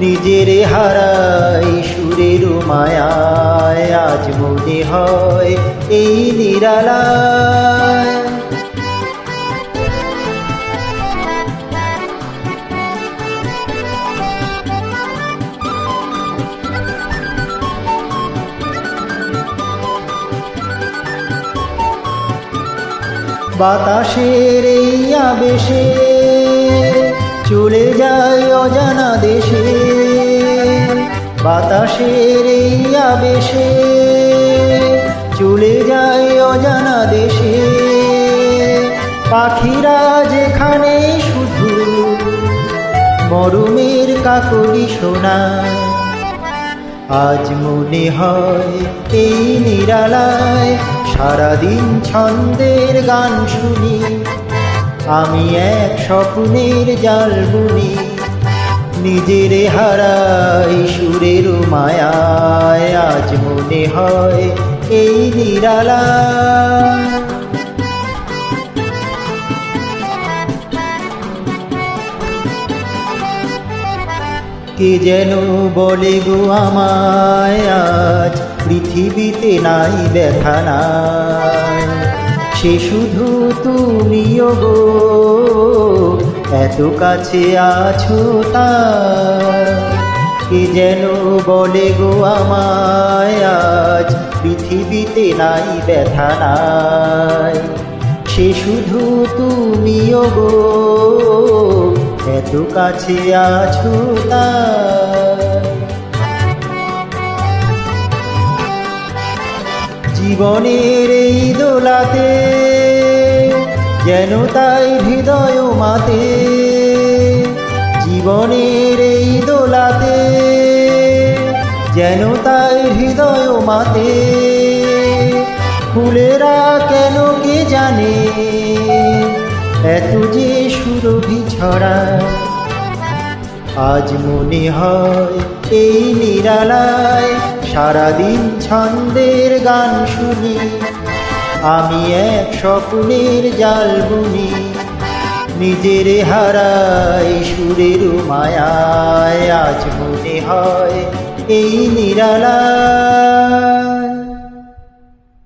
নিজের হারাই সুরের মায়ায় আজ মনে হয় এই নিরালায়। বাতাসের এই আবেশে চলে যায় অজানা দেশে। বাতাসের এই আবেশে চলে যায় অজানা দেশে। পাখিরা যেখানে শুধু মরমের কাকলি শোনায় আজ মনে হয় এই নিরালায় সারাদিন ছন্দের গান শুনি। আমি এক স্বপ্নের জাল বুনি, নিজের হারাই সুরের মায়ায় আজ মনে হয় এই নিরালা। কে যেন বলে গো আমায়, আজ পৃথিবীতে নাই ব্যথা নাই। সে শুধু তুমিও গো। এত কাছে আছো তার কে যেন বলে গো আমায় আজ পৃথিবীতে নাই ব্যথা নাই। সে শুধু তুমিও গো। এত কাছে আছো তার জীবনের এই দোলাতে যেন তাই হৃদয় মাতে জীবনের এই দোলাতে, যেন তাই হৃদয় মাতে ফুলেরা কেন কে জানে? এত যে সুরভি ছড়া, আজ মনে হয় এই নিরালায় সারাদিন ছন্দের গান শুনি। আমি এক স্বপ্নের জাল বুনি নিজের হারাই সুরের মায়ায় আজ মনে হয় এই নিরালায়।